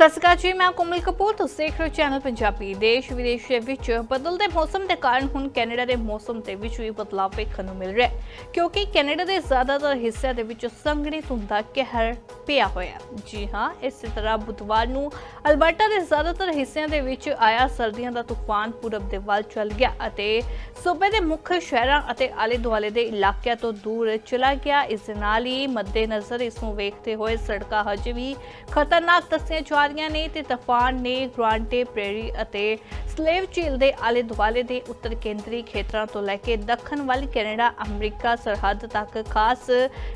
ਸਤਿ ਸ਼੍ਰੀ ਅਕਾਲ ਜੀ, ਮੈਂ ਕੋਮਲ ਕਪੂਰ, ਤੁਸੀਂ ਦੇਖ ਰਹੇ ਹੋ ਚੈਨਲ ਪੰਜਾਬੀ। ਦੇਸ਼ ਵਿਦੇਸ਼ ਦੇ ਵਿੱਚ ਬਦਲਦੇ ਮੌਸਮ ਦੇ ਕਾਰਨ ਹੁਣ ਕੈਨੇਡਾ ਦੇ ਮੌਸਮ ਦੇ ਵਿੱਚ ਵੀ ਬਦਲਾਅ ਵੇਖਣ ਨੂੰ ਮਿਲ ਰਿਹਾ ਹੈ, ਕਿਉਂਕਿ ਕੈਨੇਡਾ ਦੇ ਜ਼ਿਆਦਾਤਰ ਹਿੱਸਿਆਂ ਦੇ ਵਿੱਚ ਸੰਘਣੀ ਧੁੰਦ ਦਾ ਕਹਿਰ ਪਿਆ ਹੋਇਆ ਜੀ ਹਾਂ, ਇਸੇ ਤਰ੍ਹਾਂ ਬੁੱਧਵਾਰ ਨੂੰ ਅਲਬਰਟਾ ਦੇ ਜ਼ਿਆਦਾਤਰ ਹਿੱਸਿਆਂ ਦੇ ਵਿੱਚ ਆਇਆ ਸਰਦੀਆਂ ਦਾ ਤੂਫਾਨ ਪੂਰਬ ਦੇ ਵੱਲ ਚੱਲ ਗਿਆ ਅਤੇ ਸੂਬੇ ਦੇ ਮੁੱਖ ਸ਼ਹਿਰਾਂ ਅਤੇ ਆਲੇ ਦੁਆਲੇ ਦੇ ਇਲਾਕਿਆਂ ਤੋਂ ਦੂਰ ਚਲਾ ਗਿਆ। ਇਸ ਦੇ ਨਾਲ ਹੀ ਮੱਦੇਨਜ਼ਰ ਇਸ ਨੂੰ ਵੇਖਦੇ ਹੋਏ ਸੜਕਾਂ ਹਜੇ ਵੀ ਖਤਰਨਾਕ ਦੱਸੀਆਂ ਜਾ ਰਹੀਆਂ ਨੇ ਤੇ ਤੂਫਾਨ ਨੇ ਗ੍ਰਾਂਟੇ ਪ੍ਰੇਰੀ ਅਤੇ ਸਲੇਵ ਝੀਲ ਦੇ ਆਲੇ ਦੁਆਲੇ ਦੇ ਉੱਤਰ ਕੇਂਦਰੀ ਖੇਤਰਾਂ ਤੋਂ ਲੈ ਕੇ ਦੱਖਣ ਵੱਲ ਕੈਨੇਡਾ, ਅਮਰੀਕਾ ਸਰਹੱਦ ਤੱਕ, ਖਾਸ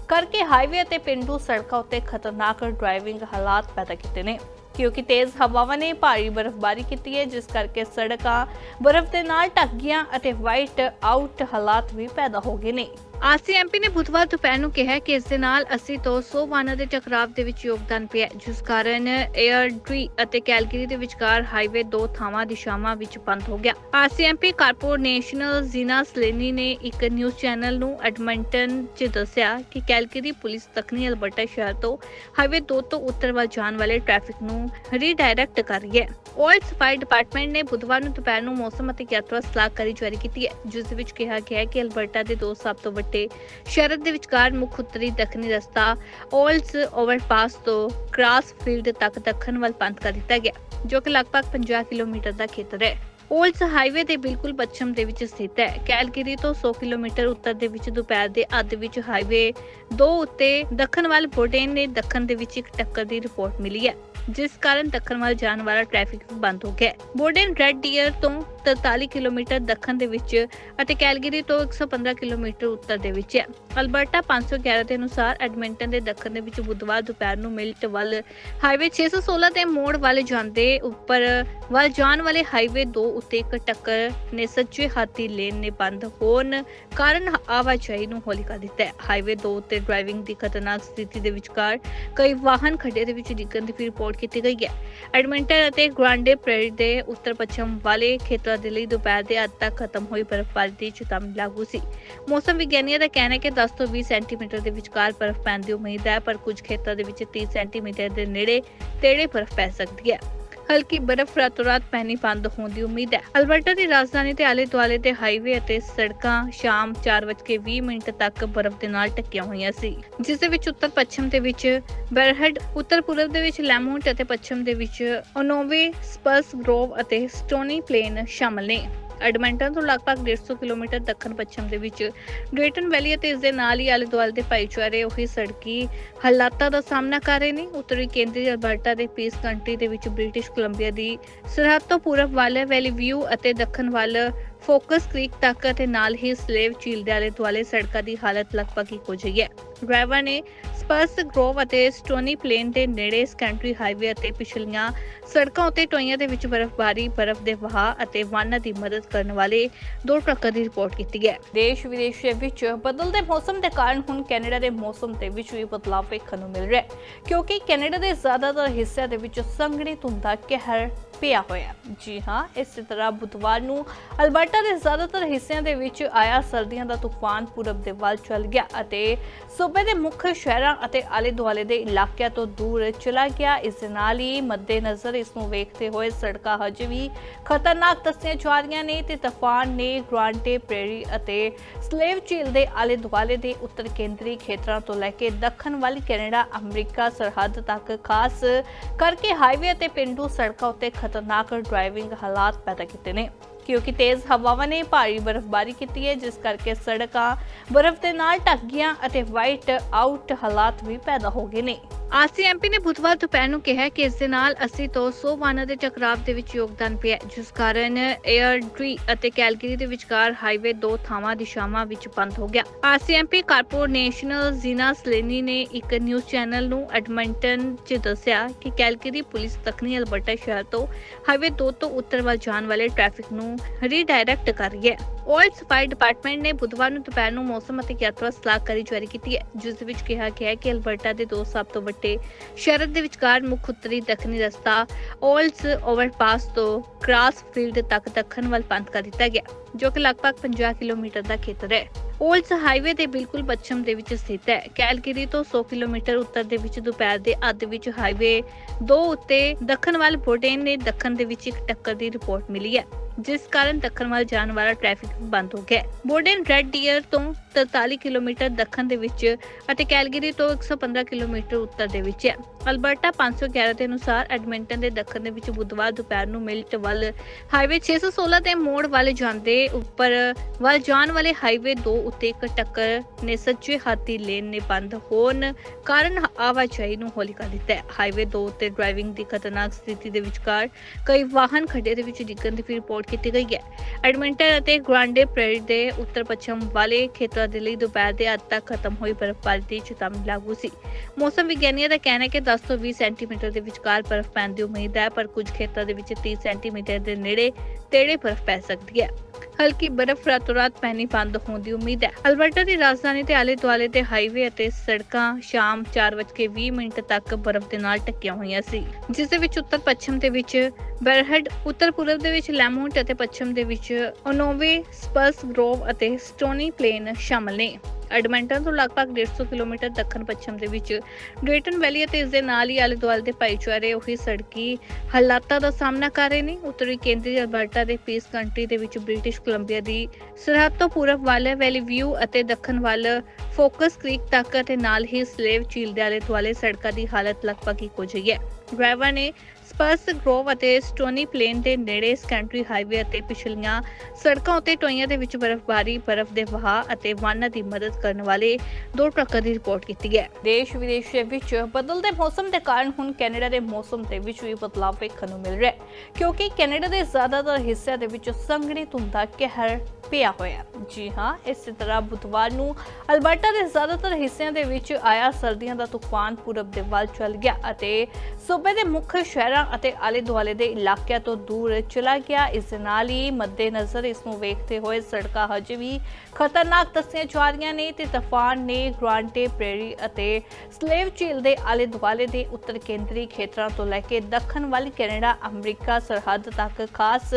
ਕਰਕੇ ਹਾਈਵੇ ਅਤੇ ਪਿੰਡੂ ਸੜਕਾਂ ਉੱਤੇ ਖਤਰਨਾਕ ਡਰਾਈਵਿੰਗ ਹਾਲਾਤ ਪੈਦਾ ਕੀਤੇ ਨੇ। ਕਿਉਂਕਿ ਤੇਜ਼ ਹਵਾਵਾਂ ਨੇ ਭਾਰੀ ਬਰਫ਼ਬਾਰੀ ਕੀਤੀ ਹੈ, ਜਿਸ ਕਰਕੇ ਸੜਕਾਂ ਬਰਫ਼ ਦੇ ਨਾਲ ਢੱਕ ਗਈਆਂ ਅਤੇ ਵਾਈਟ ਆਊਟ ਹਾਲਾਤ ਵੀ ਪੈਦਾ ਹੋ ਗਏ ਨੇ। ਆਰਸੀਐਮਪੀ ਨੇ ਬੁੱਧਵਾਰ ਦੁਪਹਿਰ ਨੂੰ ਕਿਹਾ ਕਿ ਇਸ ਦੇ ਨਾਲ 80 ਤੋਂ 100 ਵਾਹਨਾਂ ਦੇ ਟਕਰਾਅ ਦੇ ਵਿੱਚ ਯੋਗਦਾਨ ਪਿਆ ਜਿਸ ਕਾਰਨ ਏਅਰਡਰੀ ਅਤੇ ਕੈਲਗਰੀ ਦੇ ਵਿਚਕਾਰ ਹਾਈਵੇ ਦੋ ਥਾਵਾਂ ਦਿਸ਼ਾਵਾਂ ਵਿੱਚ ਬੰਦ ਹੋ ਗਿਆ। ਆਰਸੀਐਮਪੀ ਕਾਰਪੋਰੇਸ਼ਨਲ ਜ਼ੀਨਾ ਸਲੇਨੀ ਨੇ ਇੱਕ ਨਿਊਜ਼ ਚੈਨਲ ਨੂੰ ਐਡਮੰਟਨ 'ਚ ਦੱਸਿਆ ਕਿ ਕੈਲਗਰੀ ਪੁਲਿਸ ਦੱਖਣੀ ਅਲਬਰਟਾ ਸ਼ਹਿਰ ਤੋਂ ਹਾਈਵੇ 2 ਤੋਂ ਉੱਤਰ ਵੱਲ ਜਾਣ ਵਾਲੇ ਟ੍ਰੈਫਿਕ ਨੂੰ ਰੀਡਾਇਰੈਕਟ ਕਰ ਰਹੀ ਹੈ। 올ਡ ਸਫ਼ਾਈ ਡਿਪਾਰਟਮੈਂਟ ਨੇ ਬੁੱਧਵਾਰ ਨੂੰ ਦੁਪਹਿਰ ਨੂੰ ਮੌਸਮ ਅਤੇ ਯਾਤਰਾ ਸਲਾਹਕਾਰੀ ਜਾਰੀ ਕੀਤੀ ਹੈ, ਜਿਸ ਵਿੱਚ ਕਿਹਾ ਗਿਆ ਹੈ ਕਿ ਅਲਬਰਟਾ ਦੇ ਦੋ ਸਭ ਤੋਂ ਵੱਡੇ ਸ਼ਹਿਰ ਦੇ ਵਿਚਕਾਰ ਮੁੱਖ ਉੱਤਰੀ ਦੱਖਣੀ ਰਸਤਾ 올ਡਸ ਓਵਰਪਾਸ ਤੋਂ ਕ੍ਰਾਸ ਫੀਲਡ ਤੱਕ ਦੱਖਣ ਵੱਲ ਬੰਦ ਕਰ ਦਿੱਤਾ ਗਿਆ, ਜੋ ਕਿ ਲਗਭਗ 50 ਕਿਲੋਮੀਟਰ ਦਾ ਖੇਤਰ ਹੈ। 올ਡਸ ਹਾਈਵੇ ਦੇ ਬਿਲਕੁਲ ਪੱਛਮ ਦੇ ਵਿੱਚ ਸਥਿਤ ਹੈ ਕੈਲਗਰੀ ਤੋਂ 100 ਕਿਲੋਮੀਟਰ ਉੱਤਰ ਦੇ ਵਿੱਚ ਦੁਪਹਿਰ ਦੇ ਅੱਧ ਵਿੱਚ ਹਾਈਵੇ 2 ਉੱਤੇ ਦੱਖਣ ਵੱਲ ਬੋਡੇਨ ਨੇ ਦੱਖਣ ਦੇ ਵਿੱਚ ਇੱਕ ਟੱਕਰ ਦੀ ਰਿਪੋਰਟ ਮਿਲੀ ਹੈ, ਜਿਸ ਕਾਰਨ ਦੱਖਣ ਵੱਲ ਜਾਣ ਵਾਲਾ ਟ੍ਰੈਫਿਕ ਬੰਦ ਹੋ ਗਿਆ ਹੈ। ਬੋਡੇਨ ਰੈਡ ਡੀਅਰ ਤੋਂ 43 ਕਿਲੋਮੀਟਰ ਦੱਖਣ ਦੇ ਵਿੱਚ ਅਤੇ ਕੈਲਗਰੀ ਤੋਂ 115 ਕਿਲੋਮੀਟਰ ਉੱਤਰ ਦੇ ਵਿੱਚ ਹੈ। ਅਲਬਰਟਾ 511 ਦੇ ਅਨੁਸਾਰ ਐਡਮਿੰਟਨ ਦੇ ਦੱਖਣ ਦੇ ਵਿੱਚ ਬੁੱਧਵਾਰ ਦੁਪਹਿਰ ਨੂੰ ਮਿਲਟ ਵੱਲ ਹਾਈਵੇ 616 ਦੇ ਮੋੜ ਵੱਲ ਜਾਂਦੇ ਉੱਪਰ ਵੱਲ ਜਾਣ ਵਾਲੇ ਹਾਈਵੇ 2 ਉੱਤੇ ਇੱਕ ਟੱਕਰ ਨੇ ਸੱਜੇ ਹਾਥੀ ਲੇਨ ਨੇ ਬੰਦ ਹੋਣ ਕਾਰਨ ਆਵਾਜਾਈ ਨੂੰ ਹੌਲੀ ਕਰ ਦਿੱਤਾ ਹੈ। ਹਾਈਵੇ 2 ਉੱਤੇ ਡਰਾਈਵਿੰਗ ਦੀ ਖਤਰਨਾਕ ਸਥਿਤੀ ਦੇ ਵਿਚਕਾਰ ਕਈ ਵਾਹਨ ਖੱਡੇ ਦੇ ਵਿੱਚ ਡਿੱਗਣ ਦੀ ਰਿਪੋਰਟ ਕੀਤੀ ਗਈ ਹੈ। ਐਡਮਿੰਟਨ ਅਤੇ ਗ੍ਰਾਂਡੇ ਪ੍ਰੇਰੀ ਦੇ ਉੱਤਰ ਪੱਛਮ ਵਾਲੇ ਖੇਤਰ ਦੇ ਲਈ ਦੁਪਹਿਰ ਦੇ ਅੱਧ ਤੱਕ ਖਤਮ ਹੋਈ ਬਰਫ਼ਬਾਰੀ ਦੀ ਚੇਤਾਵਨੀ ਲਾਗੂ ਸੀ। ਮੌਸਮ ਵਿਗਿਆਨੀਆਂ ਦਾ ਕਹਿਣਾ ਹੈ ਕਿ 10 ਤੋਂ 20 ਸੈਂਟੀਮੀਟਰ ਦੇ ਵਿਚਕਾਰ ਬਰਫ਼ ਪੈਣ ਦੀ ਉਮੀਦ ਹੈ, ਪਰ ਕੁਝ ਖੇਤਰਾਂ ਦੇ ਵਿੱਚ 30 ਸੈਂਟੀਮੀਟਰ ਦੇ ਨੇੜੇ ਤੇੜੇ ਬਰਫ਼ ਪੈ ਸਕਦੀ ਹੈ। ਹਲਕੀ ਬਰਫ਼ ਰਾਤੋਂ ਰਾਤ ਪੈਣੀ ਬੰਦ ਹੋਣ ਦੀ ਉਮੀਦ ਹੈ। ਅਲਬਰਟਾ ਦੀ ਰਾਜਧਾਨੀ ਤੇ ਆਲੇ ਦੁਆਲੇ ਦੇ ਹਾਈਵੇ ਅਤੇ ਸੜਕਾਂ ਸ਼ਾਮ 4:20 ਮਿੰਟ ਤੱਕ ਬਰਫ਼ ਦੇ ਨਾਲ ਢੱਕੀਆਂ ਹੋਈਆਂ ਸੀ, ਜਿਸ ਦੇ ਵਿੱਚ ਉੱਤਰ ਪੱਛਮ ਦੇ ਵਿੱਚ ਬਰਹਡ ਉੱਤਰ ਪੂਰਬ ਦੇ ਵਿੱਚ ਲੈਮੂਟ ਅਤੇ ਪੱਛਮ ਦੇ ਵਿੱਚ ਓਨੋਵੇ ਸਪਰਸ ਗਰੋਵ ਅਤੇ ਸਟੋਨੀ ਪਲੇਨ ਸ਼ਾਮਲ ਨੇ। ਐਡਮੰਟਨ ਤੋਂ ਲਗਭਗ 150 ਕਿਲੋਮੀਟਰ ਦੱਖਣ ਪੱਛਮ ਦੇ ਵਿੱਚ ਡ੍ਰੇਟਨ ਵੈਲੀ ਅਤੇ ਇਸ ਦੇ ਨਾਲ ਹੀ ਆਲੇ ਦੁਆਲੇ ਦੇ ਭਾਈਚਾਰੇ ਉਹੀ ਸੜਕੀ ਹਾਲਾਤਾਂ ਦਾ ਸਾਹਮਣਾ ਕਰ ਰਹੇ ਨੇ। ਉੱਤਰੀ ਕੇਂਦਰੀ ਅਲਬਰਟਾ ਦੇ ਪੀਸ ਕੰਟਰੀ ਦੇ ਵਿੱਚ ਬ੍ਰਿਟਿਸ਼ ਕੋਲੰਬੀਆ ਦੀ ਸਰਹੱਦ ਤੋਂ ਪੂਰਬ ਵੱਲ ਵੈਲੀ ਵਿਊ ਅਤੇ ਦੱਖਣ ਵੱਲ ਫੋਕਸ ਕ੍ਰੀਕ ਤੱਕ ਅਤੇ ਨਾਲ ਹੀ ਸਲੇਵ ਝੀਲ ਦੇ ਆਲੇ ਦੁਆਲੇ ਸੜਕਾਂ ਦੀ ਹਾਲਤ ਲਗਭਗ ਇੱਕੋ ਜਿਹੀ ਹੈ। ਡਰਾਈਵਰ ਨੇ ਸਪਰਸ, ਗਰੋਵ ਅਤੇ ਸਟੋਨੀ ਪਲੇਨ ਦੇ ਨੇੜੇ ਸਕੈਂਟਰੀ ਹਾਈਵੇ ਅਤੇ ਪਿਛਲੀਆਂ ਸੜਕਾਂ ਉੱਤੇ ਟੋਈਆਂ ਦੇ ਵਿੱਚ ਬਰਫ਼ਬਾਰੀ, ਬਰਫ਼ ਦੇ ਵਹਾਅ ਅਤੇ ਵਾਹਨਾਂ ਦੀ ਮਦਦ ਕਰਨ ਵਾਲੇ ਦੋ ਟਰੱਕਾਂ ਦੀ ਰਿਪੋਰਟ ਕੀਤੀ ਹੈ। ਦੇਸ਼ ਵਿਦੇਸ਼ ਵਿੱਚ ਬਦਲਦੇ ਮੌਸਮ ਦੇ ਕਾਰਨ ਹੁਣ ਕੈਨੇਡਾ ਦੇ ਮੌਸਮ ਦੇ ਵਿੱਚ ਵੀ ਬਦਲਾਅ ਵੇਖਣ ਨੂੰ ਮਿਲ ਰਿਹਾ ਹੈ, ਕਿਉਂਕਿ ਕੈਨੇਡਾ ਦੇ ਜ਼ਿਆਦਾਤਰ ਹਿੱਸਿਆਂ ਦੇ ਵਿੱਚ ਸੰਘਣੀ ਧੁੰਦ ਦਾ ਕਹਿਰ ਪਿਆ ਹੋਇਆ ਜੀ ਹਾਂ, ਇਸੇ ਤਰ੍ਹਾਂ ਬੁੱਧਵਾਰ ਨੂੰ ਅਲਬਰਟਾ ਦੇ ਜ਼ਿਆਦਾਤਰ ਹਿੱਸਿਆਂ ਦੇ ਵਿੱਚ ਆਇਆ ਸਰਦੀਆਂ ਦਾ ਤੂਫਾਨ ਪੂਰਬ ਦੇ ਵੱਲ ਚੱਲ ਗਿਆ ਅਤੇ ਸੂਬੇ ਦੇ ਮੁੱਖ ਸ਼ਹਿਰਾਂ ਅਤੇ ਆਲੇ ਦੁਆਲੇ ਦੇ ਇਲਾਕਿਆਂ ਤੋਂ ਦੂਰ ਚਲਾ ਗਿਆ। ਇਸ ਦੇ ਨਾਲ ਹੀ ਮੱਦੇਨਜ਼ਰ ਇਸ ਨੂੰ ਵੇਖਦੇ ਹੋਏ ਸੜਕਾਂ ਹਜੇ ਵੀ ਖਤਰਨਾਕ ਦੱਸੀਆਂ ਜਾ ਰਹੀਆਂ ਨੇ ਤੇ ਤੂਫਾਨ ਨੇ ਗ੍ਰਾਂਟੇ ਪ੍ਰੇਰੀ ਅਤੇ ਸਲੇਵ ਝੀਲ ਦੇ ਆਲੇ ਦੁਆਲੇ ਦੇ ਉੱਤਰ ਕੇਂਦਰੀ ਖੇਤਰਾਂ ਤੋਂ ਲੈ ਕੇ ਦੱਖਣ ਵੱਲ ਕੈਨੇਡਾ, ਅਮਰੀਕਾ ਸਰਹੱਦ ਤੱਕ, ਖਾਸ ਕਰਕੇ ਹਾਈਵੇ ਅਤੇ ਪਿੰਡੂ ਸੜਕਾਂ ਉੱਤੇ ਖਤਰਨਾਕ ਡਰਾਈਵਿੰਗ ਹਾਲਾਤ ਪੈਦਾ ਕੀਤੇ ਨੇ। ਕਿਉਂਕਿ ਤੇਜ਼ ਹਵਾਵਾਂ ਨੇ ਭਾਰੀ ਬਰਫ਼ਬਾਰੀ ਕੀਤੀ ਹੈ, ਜਿਸ ਕਰਕੇ ਸੜਕਾਂ ਬਰਫ਼ ਦੇ ਨਾਲ ਢੱਕ ਗਈਆਂ ਅਤੇ ਵਾਈਟ ਆਊਟ ਹਾਲਾਤ ਵੀ ਪੈਦਾ ਹੋ ਗਏ ਨੇ। ਆਰਸੀਐਮਪੀ ਨੇ ਬੁੱਧਵਾਰ ਦੁਪਹਿਰ ਨੂੰ ਕਿਹਾ ਕਿ ਇਸ ਦੇ ਨਾਲ 80 ਤੋਂ 100 ਵਾਹਨਾਂ ਦੇ ਟਕਰਾਅ ਦੇ ਵਿੱਚ ਯੋਗਦਾਨ ਪਿਆ ਜਿਸ ਕਾਰਨ ਏਅਰਡਰੀ ਅਤੇ ਕੈਲਗਰੀ ਦੇ ਵਿਚਕਾਰ ਹਾਈਵੇ ਦੋ ਥਾਵਾਂ ਦਿਸ਼ਾਵਾਂ ਵਿੱਚ ਬੰਦ ਹੋ ਗਿਆ। ਆਰਸੀਐਮਪੀ ਕਾਰਪੋਰੇਸ਼ਨਲ ਜ਼ੀਨਾ ਸਲੇਨੀ ਨੇ ਇੱਕ ਨਿਊਜ਼ ਚੈਨਲ ਨੂੰ ਐਡਮੰਟਨ 'ਚ ਦੱਸਿਆ ਕਿ ਕੈਲਗਰੀ ਪੁਲਿਸ ਤਕਨੀ ਅਲਬਰਟਾ ਸ਼ਹਿਰ ਤੋਂ ਹਾਈਵੇ 2 ਤੋਂ ਉੱਤਰ ਵੱਲ ਜਾਣ ਵਾਲੇ ਟ੍ਰੈਫਿਕ ਨੂੰ ਰੀਡਾਇਰੈਕਟ ਕਰ ਰਹੀ ਹੈ। 올ਡ ਸਪਾਈ ਡਿਪਾਰਟਮੈਂਟ ਨੇ ਬੁੱਧਵਾਰ ਨੂੰ ਦੁਪਹਿਰ ਨੂੰ ਮੌਸਮ ਅਤੇ ਯਾਤਰਾ ਸਲਾਹਕਾਰੀ ਜਾਰੀ ਕੀਤੀ ਹੈ, ਜਿਸ ਦੇ ਵਿੱਚ ਕਿਹਾ ਗਿਆ ਹੈ ਕਿ ਅਲਬਰਟਾ ਦੇ ਦੋ ਸਭ ਤੋਂ ਵੱਡੇ ਸ਼ਰਦ ਦੇ ਵਿਚਕਾਰ ਮੁੱਖ ਉੱਤਰੀ ਦੱਖਣੀ ਰਸਤਾ 올ਡਸ ਓਵਰਪਾਸ ਤੋਂ ਕ੍ਰਾਸ ਫੀਲਡ ਤੱਕ ਦੱਖਣ ਵੱਲ ਬੰਦ ਕਰ ਦਿੱਤਾ ਗਿਆ, ਜੋ ਕਿ ਲਗਭਗ 50 ਕਿਲੋਮੀਟਰ ਦਾ ਖੇਤਰ ਹੈ। 올ਸ ਹਾਈਵੇ ਦੇ ਬਿਲਕੁਲ ਪੱਛਮ ਦੇ ਵਿੱਚ ਸਥਿਤ ਹੈ ਕੈਲਗਰੀ ਤੋਂ 100 ਕਿਲੋਮੀਟਰ ਉੱਤਰ ਦੇ ਵਿੱਚ ਦੁਪਹਿਰ ਦੇ ਅੱਧ ਵਿੱਚ ਹਾਈਵੇ 2 ਉੱਤੇ ਦੱਖਣ ਵੱਲ ਬੋਡੇਨ ਨੇ ਦੱਖਣ ਦੇ ਵਿੱਚ ਇੱਕ ਟੱਕਰ ਦੀ ਰਿਪੋਰਟ ਮਿਲੀ ਹੈ, ਜਿਸ ਕਾਰਨ ਦੱਖਣ ਵੱਲ ਜਾਣ ਵਾਲਾ ਟ੍ਰੈਫਿਕ ਬੰਦ ਹੋ ਗਿਆ ਹੈ। ਰੈੱਡ ਡੀਅਰ ਤੋਂ 43 ਕਿਲੋਮੀਟਰ ਦੱਖਣ ਦੇ ਵਿੱਚ ਅਤੇ ਕੈਲਗਰੀ ਤੋਂ 115 ਕਿਲੋਮੀਟਰ ਉੱਤਰ ਦੇ ਵਿੱਚ ਹੈ ਅਲਬਰਟਾ 511 ਦੇ ਅਨੁਸਾਰ ਐਡਮਿੰਟਨ ਦੇ ਦੱਖਣ ਦੇ ਵਿੱਚ ਬੁੱਧਵਾਰ ਦੁਪਹਿਰ ਨੂੰ ਮਿਲਟ ਵੱਲ ਹਾਈਵੇ 616 ਦੇ ਮੋੜ ਵੱਲ ਜਾਂਦੇ ਉੱਪਰ ਵੱਲ ਜਾਣ ਵਾਲੇ ਹਾਈਵੇ 2 ਉੱਤੇ ਇੱਕ ਟੱਕਰ ਨੇ ਸੱਜੇ ਹਾਥੀ ਲੇਨ ਨੇ ਬੰਦ ਹੋਣ ਕਾਰਨ ਆਵਾਜਾਈ ਨੂੰ ਹੌਲੀ ਕਰ ਦਿੱਤਾ ਹੈ। ਹਾਈਵੇ 2 ਉੱਤੇ ਡਰਾਈਵਿੰਗ ਦੀ ਖਤਰਨਾਕ ਸਥਿਤੀ ਦੇ ਵਿਚਕਾਰ ਕਈ ਵਾਹਨ ਖੱਡੇ ਦੇ ਵਿੱਚ ਡਿੱਗਣ ਦੀ ਵੀ ਰਿਪੋਰਟ ਕੀਤੀ ਗਈ ਹੈ। ਐਡਮਿੰਟਨ ਅਤੇ ਗ੍ਰਾਂਡੇ ਪ੍ਰੇਰੀ ਦੇ ਉੱਤਰ ਪੱਛਮ ਵਾਲੇ ਖੇਤਰਾਂ ਦੇ ਲਈ ਦੁਪਹਿਰ ਦੇ ਅੱਧ ਤੱਕ ਖਤਮ ਹੋਈ ਬਰਫ਼ਬਾਰੀ ਦੀ ਚੇਤਾਵਨੀ ਲਾਗੂ ਸੀ। ਮੌਸਮ ਵਿਗਿਆਨੀਆਂ ਦਾ ਕਹਿਣਾ ਹੈ ਕਿ 10 ਤੋਂ 20 ਸੈਂਟੀਮੀਟਰ ਦੇ ਵਿਚਕਾਰ ਬਰਫ਼ ਪੈਣ ਦੀ ਉਮੀਦ ਹੈ, ਪਰ ਕੁਝ ਖੇਤਰਾਂ ਦੇ ਵਿੱਚ 30 ਸੈਂਟੀਮੀਟਰ ਦੇ ਨੇੜੇ ਤੇੜੇ ਬਰਫ਼ ਪੈ ਸਕਦੀ ਹੈ। ਹਲਕੀ ਬਰਫ਼ ਰਾਤੋਂ ਰਾਤ ਪੈਣੀ ਬੰਦ ਹੋਣ ਦੀ ਉਮੀਦ ਹੈ। ਅਲਬਰਟਾ ਦੀ ਰਾਜਧਾਨੀ ਤੇ ਆਲੇ ਦੁਆਲੇ ਦੇ ਹਾਈਵੇ ਅਤੇ ਸੜਕਾਂ ਸ਼ਾਮ 4:20 ਮਿੰਟ ਤੱਕ ਬਰਫ਼ ਦੇ ਨਾਲ ਢੱਕੀਆਂ ਹੋਈਆਂ ਸੀ, ਜਿਸ ਦੇ ਵਿੱਚ ਉੱਤਰ ਪੱਛਮ ਦੇ ਵਿੱਚ ਬਰਹਡ ਉੱਤਰ ਪੂਰਬ ਦੇ ਵਿੱਚ ਲੈਮੋਂਟ ਅਤੇ ਪੱਛਮ ਦੇ ਵਿੱਚ ਓਨੋਵੇ ਸਪਰਸ ਗਰੋਵ ਅਤੇ ਸਟੋਨੀ ਪਲੇਨ ਸ਼ਾਮਲ ਨੇ। ਐਡਮੰਟਨ ਤੋਂ ਲਗਭਗ 150 ਕਿਲੋਮੀਟਰ ਦੱਖਣ ਪੱਛਮ ਦੇ ਵਿੱਚ ਡ੍ਰੇਟਨ ਵੈਲੀ ਅਤੇ ਇਸ ਦੇ ਨਾਲ ਹੀ ਆਲੇ ਦੁਆਲੇ ਦੇ ਭਾਈਚਾਰੇ ਉਹੀ ਸੜਕੀ ਹਾਲਾਤਾਂ ਦਾ ਸਾਹਮਣਾ ਕਰ ਰਹੇ ਨੇ। ਉੱਤਰੀ ਕੇਂਦਰੀ ਅਲਬਰਟਾ ਦੇ ਪੀਸ ਕੰਟਰੀ ਦੇ ਵਿੱਚ ਬ੍ਰਿਟਿਸ਼ ਕੋਲੰਬੀਆ ਦੀ ਸਰਹੱਦ ਤੋਂ ਪੂਰਬ ਵੱਲ ਵੈਲੀ ਵਿਊ ਅਤੇ ਦੱਖਣ ਵੱਲ ਫੋਕਸ ਕ੍ਰੀਕ ਤੱਕ ਅਤੇ ਨਾਲ ਹੀ ਸਲੇਵ ਝੀਲ ਦੇ ਆਲੇ ਦੁਆਲੇ ਸੜਕਾਂ ਦੀ ਹਾਲਤ ਲਗਭਗ ਇੱਕੋ ਜਿਹੀ ਹੈ। ਡਰਾਈਵਰ ਨੇ ਸਪਰਸ ਗਰੋਵ ਅਤੇ ਸਟੋਨੀ ਪਲੇਨ ਦੇ ਨੇੜੇ ਸਕੈਂਟਰੀ ਹਾਈਵੇ ਅਤੇ ਪਿਛਲੀਆਂ ਸੜਕਾਂ ਉੱਤੇ ਟੋਈਆਂ ਦੇ ਵਿੱਚ ਬਰਫ਼ਬਾਰੀ, ਬਰਫ਼ ਦੇ ਵਹਾਅ ਅਤੇ ਵਾਹਨਾਂ ਦੀ ਮਦਦ ਕਰਨ ਵਾਲੇ ਦੋ ਟਰੱਕਾਂ ਦੀ ਰਿਪੋਰਟ ਕੀਤੀ ਹੈ। ਦੇਸ਼ ਵਿਦੇਸ਼ ਦੇ ਵਿੱਚ ਬਦਲਦੇ ਮੌਸਮ ਦੇ ਕਾਰਨ ਹੁਣ ਕੈਨੇਡਾ ਦੇ ਮੌਸਮ ਦੇ ਵਿੱਚ ਵੀ ਬਦਲਾਅ ਵੇਖਣ ਨੂੰ ਮਿਲ ਰਿਹਾ ਹੈ, ਕਿਉਂਕਿ ਕੈਨੇਡਾ ਦੇ ਜ਼ਿਆਦਾਤਰ ਹਿੱਸਿਆਂ ਦੇ ਵਿੱਚ ਸੰਘਣੀ ਧੁੰਦ ਦਾ ਕਹਿਰ ਪਿਆ ਹੋਇਆ ਜੀ ਹਾਂ, ਇਸੇ ਤਰ੍ਹਾਂ ਬੁੱਧਵਾਰ ਨੂੰ ਅਲਬਰਟਾ ਦੇ ਜ਼ਿਆਦਾਤਰ ਹਿੱਸਿਆਂ ਦੇ ਵਿੱਚ ਆਇਆ ਸਰਦੀਆਂ ਦਾ ਤੂਫਾਨ ਪੂਰਬ ਦੇ ਵੱਲ ਚੱਲ ਗਿਆ ਅਤੇ ਸੂਬੇ ਦੇ ਮੁੱਖ ਸ਼ਹਿਰਾਂ ਅਤੇ ਆਲੇ ਦੁਆਲੇ ਦੇ ਇਲਾਕਿਆਂ ਤੋਂ ਦੂਰ ਚਲਾ ਗਿਆ। ਇਸ ਦੇ ਨਾਲ ਹੀ ਮੱਦੇਨਜ਼ਰ ਇਸ ਨੂੰ ਵੇਖਦੇ ਹੋਏ ਸੜਕਾਂ ਹਜੇ ਵੀ ਖਤਰਨਾਕ ਦੱਸੀਆਂ ਜਾ ਰਹੀਆਂ ਨੇ ਤੇ ਤੂਫਾਨ ਨੇ ਗ੍ਰਾਂਟੇ, ਪ੍ਰੇਰੀ ਅਤੇ ਸਲੇਵ ਝੀਲ ਦੇ ਆਲੇ ਦੁਆਲੇ ਦੇ ਉੱਤਰ ਕੇਂਦਰੀ ਖੇਤਰਾਂ ਤੋਂ ਲੈ ਕੇ ਦੱਖਣ ਵੱਲ, ਕੈਨੇਡਾ, ਅਮਰੀਕਾ ਸਰਹੱਦ ਤੱਕ ਖਾਸ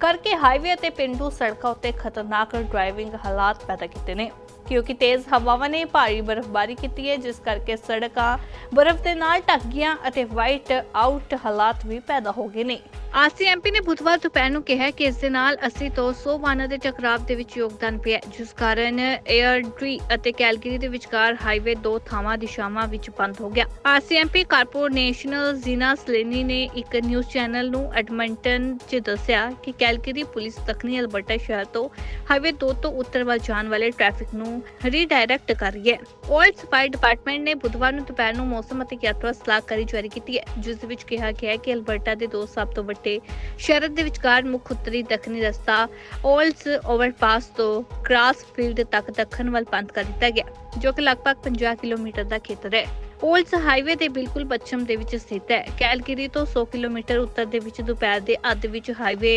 ਕਰਕੇ ਹਾਈਵੇ ਅਤੇ ਪਿੰਡੂ ਸੜਕਾਂ ਉੱਤੇ ਖਤਰਨਾਕ ਡਰਾਈਵਿੰਗ ਹਾਲਾਤ ਪੈਦਾ ਕੀਤੇ ਨੇ। ਕਿਉਂਕਿ ਤੇਜ਼ ਹਵਾਵਾਂ ਨੇ ਭਾਰੀ ਬਰਫ਼ਬਾਰੀ ਕੀਤੀ ਹੈ, ਜਿਸ ਕਰਕੇ ਸੜਕਾਂ ਬਰਫ਼ ਦੇ ਨਾਲ ਢੱਕ ਗਈਆਂ ਅਤੇ ਵਾਈਟ ਆਊਟ ਹਾਲਾਤ ਵੀ ਪੈਦਾ ਹੋ ਗਏ ਨੇ। ਆਰਸੀਐਮਪੀ ਨੇ ਬੁੱਧਵਾਰ ਦੁਪਹਿਰ ਨੂੰ ਕਿਹਾ ਕਿ ਇਸ ਦੇ ਨਾਲ 80 ਤੋਂ 100 ਵਾਹਨਾਂ ਦੇ ਟਕਰਾਅ ਦੇ ਵਿੱਚ ਯੋਗਦਾਨ ਪਿਆ ਜਿਸ ਕਾਰਨ ਏਅਰਡਰੀ ਅਤੇ ਕੈਲਗਰੀ ਦੇ ਵਿਚਕਾਰ ਹਾਈਵੇ ਦੋ ਥਾਵਾਂ ਦਿਸ਼ਾਵਾਂ ਵਿੱਚ ਬੰਦ ਹੋ ਗਿਆ। ਆਰਸੀਐਮਪੀ ਕਾਰਪੋਰੇਸ਼ਨਲ ਜ਼ੀਨਾ ਸਲੇਨੀ ਨੇ ਇੱਕ ਨਿਊਜ਼ ਚੈਨਲ ਨੂੰ ਐਡਮੰਟਨ 'ਚ ਦੱਸਿਆ ਕਿ ਕੈਲਗਰੀ ਪੁਲਿਸ ਦੱਖਣੀ ਅਲਬਰਟਾ ਸ਼ਹਿਰ ਤੋਂ ਹਾਈਵੇ 2 ਤੋਂ ਉੱਤਰ ਵੱਲ ਜਾਣ ਵਾਲੇ ਟ੍ਰੈਫਿਕ ਨੂੰ ਨੂੰ ਰੀਡਾਇਰੈਕਟ ਕਰ ਰਹੀ ਹੈ ਓਲਡ ਸਪਾਈ ਡਿਪਾਰਟਮੈਂਟ ਨੇ ਬੁੱਧਵਾਰ ਨੂੰ ਦੁਪਹਿਰ ਨੂੰ ਮੌਸਮ ਅਤੇ ਯਾਤਰਾ ਸਲਾਹਕਾਰੀ ਜਾਰੀ ਕੀਤੀ ਹੈ, ਜਿਸ ਵਿੱਚ ਕਿਹਾ ਗਿਆ ਕਿ ਅਲਬਰਟਾ ਦੇ ਦੋ ਸਭ ਤੋਂ ਵੱਡੇ ਸ਼ਹਿਰ ਦੇ ਵਿਚਕਾਰ ਮੁੱਖ ਉੱਤਰੀ ਦੱਖਣੀ ਰਸਤਾ ਓਲਡਸ ਓਵਰਪਾਸ ਤੋਂ ਕ੍ਰਾਸਫੀਲਡ ਤੱਕ ਦੱਖਣ ਵੱਲ ਬੰਦ ਕਰ ਦਿੱਤਾ ਗਿਆ, ਜੋ ਕਿ ਲਗਭਗ 50 ਕਿਲੋਮੀਟਰ ਦਾ ਖੇਤਰ ਹੈ। ਓਲਸ ਹਾਈਵੇ ਦੇ ਬਿਲਕੁਲ ਪੱਛਮ ਦੇ ਵਿੱਚ ਸਥਿਤ ਹੈ। ਕੈਲਗਰੀ ਤੋਂ 100 ਕਿਲੋਮੀਟਰ ਉੱਤਰ ਦੇ ਵਿੱਚ ਦੁਪਹਿਰ ਦੇ ਅੱਧ ਵਿੱਚ ਹਾਈਵੇ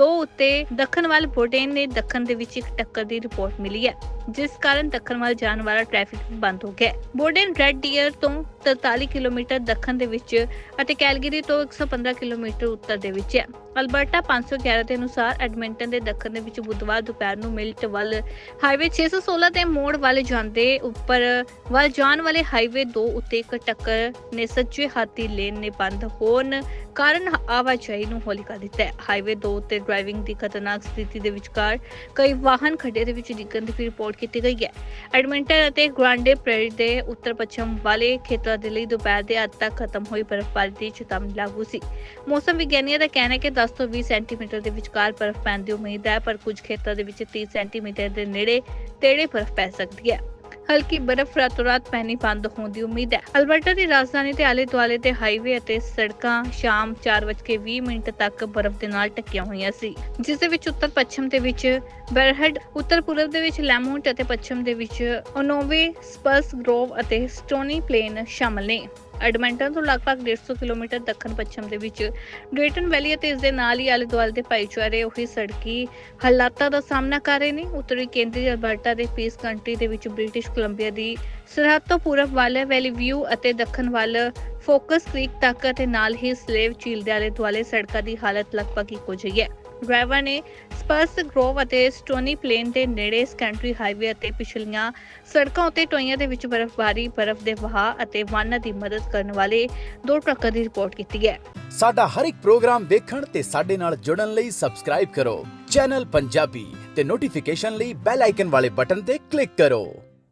2 ਉੱਤੇ ਦੱਖਣ ਵੱਲ ਬੋਡੇਨ ਨੇ ਦੱਖਣ ਦੇ ਵਿੱਚ ਇੱਕ ਟੱਕਰ ਦੀ ਰਿਪੋਰਟ ਮਿਲੀ ਹੈ। ਜਿਸ ਕਾਰਨ ਦੱਖਣ ਵੱਲ ਜਾਣ ਵਾਲਾ ਟ੍ਰੈਫਿਕ ਬੰਦ ਹੋ ਗਿਆ ਹੈ। ਰੈੱਡ ਡੀਅਰ ਤੋਂ 43 ਕਿਲੋਮੀਟਰ ਦੱਖਣ ਦੇ ਵਿੱਚ ਅਤੇ ਕੈਲਗਰੀ ਤੋਂ 115 ਕਿਲੋਮੀਟਰ ਉੱਤਰ ਦੇ ਵਿੱਚ ਹੈ ਅਲਬਰਟਾ 511 ਦੇ ਅਨੁਸਾਰ ਐਡਮਿੰਟਨ ਦੇ ਦੱਖਣ ਦੇ ਵਿੱਚ ਬੁੱਧਵਾਰ ਦੁਪਹਿਰ ਨੂੰ ਮਿਲਟ ਵੱਲ ਹਾਈਵੇ 616 ਦੇ ਮੋੜ ਵੱਲ ਜਾਂਦੇ ਉੱਪਰ ਵੱਲ ਜਾਣ ਵਾਲੇ ਹਾਈਵੇ 2 ਉੱਤੇ ਇੱਕ ਟੱਕਰ ਨੇ ਸੱਜੇ ਹਾਥੀ ਲੇਨ ਨੇ ਬੰਦ ਹੋਣ ਕਾਰਨ ਆਵਾਜਾਈ ਨੂੰ ਹੌਲੀ ਕਰ ਦਿੱਤਾ ਹੈ। ਹਾਈਵੇ 2 ਤੇ ਡਰਾਈਵਿੰਗ ਦੀ ਖਤਰਨਾਕ ਸਥਿਤੀ ਦੇ ਵਿਚਕਾਰ ਕਈ ਵਾਹਨ ਖੱਡੇ ਦੇ ਵਿੱਚ ਡਿੱਗਣ ਦੀ ਵੀ ਰਿਪੋਰਟ ਕੀਤੀ ਗਈ ਹੈ। ਐਡਮਿੰਟਨ ਅਤੇ ਗ੍ਰਾਂਡੇ ਪ੍ਰੇਰੀ ਦੇ ਉੱਤਰ ਪੱਛਮ ਵਾਲੇ ਖੇਤਰਾਂ ਦੇ ਲਈ ਦੁਪਹਿਰ ਦੇ ਅੱਧ ਤੱਕ ਖਤਮ ਹੋਈ ਬਰਫ਼ਬਾਰੀ ਦੀ ਚੇਤਾਵਨੀ ਲਾਗੂ ਸੀ। ਮੌਸਮ ਵਿਗਿਆਨੀਆਂ ਦਾ ਕਹਿਣਾ ਹੈ ਕਿ 10 ਤੋਂ 20 ਸੈਂਟੀਮੀਟਰ ਦੇ ਵਿਚਕਾਰ ਬਰਫ਼ ਪੈਣ ਦੀ ਉਮੀਦ ਹੈ, ਪਰ ਕੁਝ ਖੇਤਰਾਂ ਦੇ ਵਿੱਚ 30 ਸੈਂਟੀਮੀਟਰ ਦੇ ਨੇੜੇ ਤੇੜੇ ਬਰਫ਼ ਪੈ ਸਕਦੀ ਹੈ। ਹਲਕੀ ਬਰਫ਼ ਰਾਤੋਂ ਰਾਤ ਪੈਣੀ ਬੰਦ ਹੋਣ ਦੀ ਉਮੀਦ ਹੈ। ਅਲਬਰਟਾ ਦੀ ਰਾਜਧਾਨੀ ਤੇ ਆਲੇ ਦੁਆਲੇ ਦੇ ਹਾਈਵੇ ਅਤੇ ਸੜਕਾਂ ਸ਼ਾਮ 4:20 ਮਿੰਟ ਤੱਕ ਬਰਫ਼ ਦੇ ਨਾਲ ਢੱਕੀਆਂ ਹੋਈਆਂ ਸੀ, ਜਿਸ ਦੇ ਵਿੱਚ ਉੱਤਰ ਪੱਛਮ ਦੇ ਵਿੱਚ ਬਰਹਡ ਉੱਤਰ ਪੂਰਬ ਦੇ ਵਿੱਚ ਲੈਮੋਂਟ ਅਤੇ ਪੱਛਮ ਦੇ ਵਿੱਚ ਓਨੋਵੇ ਸਪਰਸ ਗਰੋਵ ਅਤੇ ਸਟੋਨੀ ਪਲੇਨ ਸ਼ਾਮਲ ਨੇ। ਐਡਮੰਟਨ ਤੋਂ ਲਗਭਗ 150 ਕਿਲੋਮੀਟਰ ਦੱਖਣ ਪੱਛਮ ਦੇ ਵਿੱਚ ਡ੍ਰੇਟਨ ਵੈਲੀ ਅਤੇ ਇਸ ਦੇ ਨਾਲ ਹੀ ਆਲੇ ਦੁਆਲੇ ਦੇ ਭਾਈਚਾਰੇ ਉਹੀ ਸੜਕੀ ਹਾਲਾਤਾਂ ਦਾ ਸਾਹਮਣਾ ਕਰ ਰਹੇ ਨੇ। ਉੱਤਰੀ ਕੇਂਦਰੀ ਅਲਬਰਟਾ ਦੇ ਪੀਸ ਕੰਟਰੀ ਦੇ ਵਿੱਚ ਬ੍ਰਿਟਿਸ਼ ਕੋਲੰਬੀਆ ਦੀ ਸਰਹੱਦ ਤੋਂ ਪੂਰਬ ਵੱਲ ਵੈਲੀ ਵਿਊ ਅਤੇ ਦੱਖਣ ਵੱਲ ਫੋਕਸ ਕ੍ਰੀਕ ਤੱਕ ਅਤੇ ਨਾਲ ਹੀ ਸਲੇਵ ਝੀਲ ਦੇ ਆਲੇ ਦੁਆਲੇ ਸੜਕਾਂ ਦੀ ਹਾਲਤ ਲਗਭਗ ਇੱਕੋ ਜਿਹੀ ਹੈ। ਡਰਾਈਵਰ ਨੇ ਸਪਰਸ ਗਰੋਵ ਅਤੇ ਸਟੋਨੀ ਪਲੇਨ ਦੇ ਨੇੜੇ ਸੈਕੰਡਰੀ ਹਾਈਵੇ ਅਤੇ ਪਿਛਲੀਆਂ ਸੜਕਾਂ ਉੱਤੇ ਟੋਈਆਂ ਦੇ ਵਿੱਚ ਬਰਫ਼ਬਾਰੀ, ਬਰਫ਼ ਦੇ ਵਹਾਅ ਅਤੇ ਵਾਹਨਾਂ ਦੀ ਮਦਦ ਕਰਨ ਵਾਲੇ ਦੋ ਟਰੱਕਾਂ ਦੀ ਰਿਪੋਰਟ ਕੀਤੀ ਹੈ। ਸਾਡਾ ਹਰ ਇੱਕ ਪ੍ਰੋਗਰਾਮ ਦੇਖਣ ਤੇ ਸਾਡੇ ਨਾਲ ਜੁੜਨ ਲਈ ਸਬਸਕ੍ਰਾਈਬ ਕਰੋ। ਚੈਨਲ ਪੰਜਾਬੀ ਤੇ ਨੋਟੀਫਿਕੇਸ਼ਨ ਲਈ ਬੈਲ ਆਈਕਨ ਵਾਲੇ ਬਟਨ ਤੇ ਕਲਿੱਕ ਕਰੋ।